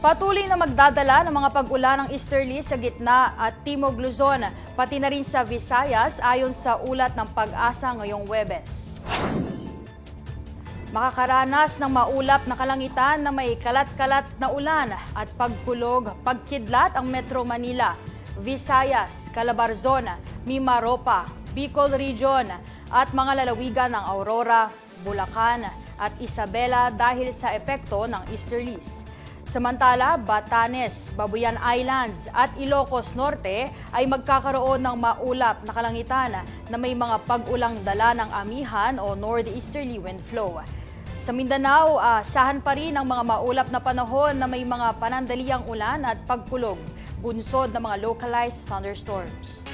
Patuloy na magdadala ng mga pag-ulan ng easterly sa gitna at timog Luzon, pati na rin sa Visayas ayon sa ulat ng pag-asa ngayong Webes. Makakaranas ng maulap na kalangitan na may kalat-kalat na ulan at pagkulog, pagkidlat ang Metro Manila, Visayas, Calabarzon, Mimaropa, Bicol Region at mga lalawigan ng Aurora, Bulacan at Isabela dahil sa epekto ng easterlies. Samantala, Batanes, Babuyan Islands at Ilocos Norte ay magkakaroon ng maulap na kalangitan na may mga pag-ulang dala ng amihan o northeasterly wind flow. Sa Mindanao, asahan pa rin ang mga maulap na panahon na may mga panandaliang ulan at pagkulog, bunsod ng mga localized thunderstorms.